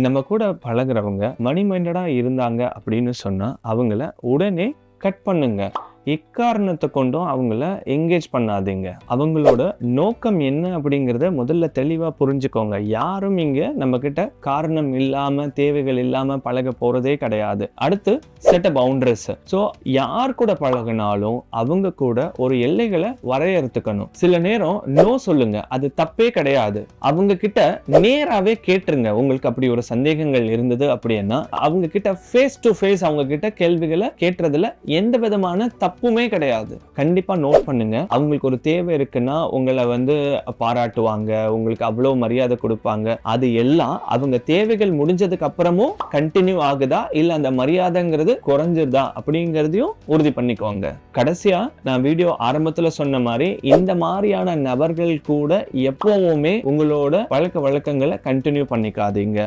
நம்ம கூட பழகுறவங்க மணி மைண்டடாக இருந்தாங்க அப்படின்னு சொன்னால் அவங்கள உடனே கட் பண்ணுங்கள் எக்காரணத்தை கொண்டும் அவங்கள என்கேஜ் பண்ணாதீங்க. அவங்களோட நோக்கம் என்ன அப்படிங்கிறத முதல்ல தெளிவா புரிஞ்சுக்கோங்க. யாரும் இங்க நம்ம கிட்ட காரணம் இல்லாம தேவைகள் இல்லாம பழக போறதே கிடையாது. அடுத்து செட் பவுண்டரிஸ் ஸோ யார் கூட பழகினாலும் அவங்க கூட ஒரு எல்லைகளை வரையறுத்துக்கணும். சில நேரம் நோ சொல்லுங்க. அது தப்பே கிடையாது. அவங்க கிட்ட நேராவே கேட்டுருங்க. உங்களுக்கு அப்படி ஒரு சந்தேகங்கள் இருந்தது அப்படின்னா அவங்க கிட்ட ஃபேஸ் டு ஃபேஸ் அவங்க கிட்ட கேள்விகளை கேட்டுறதுல எந்த விதமான தப்புமே கிடையாது. கண்டிப்பா நோட் பண்ணுங்க. அவங்களுக்கு ஒரு தேவை இருக்குன்னா உங்களை வந்து பாராட்டுவாங்க உங்களுக்கு அவ்வளவு மரியாதை கொடுப்பாங்க. அது எல்லாம் அவங்க தேவைகள் முடிஞ்சதுக்கு அப்புறமும் கண்டினியூ ஆகுதா? இல்ல அந்த மரியாதைங்கிறது குறைஞ்சிருதா? அப்படிங்கிறதையும் உறுதி பண்ணிக்கோங்க. கடைசியா நான் வீடியோ ஆரம்பத்துல சொன்ன மாதிரி இந்த மாதிரியான நபர்கள் கூட எப்பவுமே உங்களோட பழக்க வழக்கங்களை கண்டினியூ பண்ணிக்காதீங்க.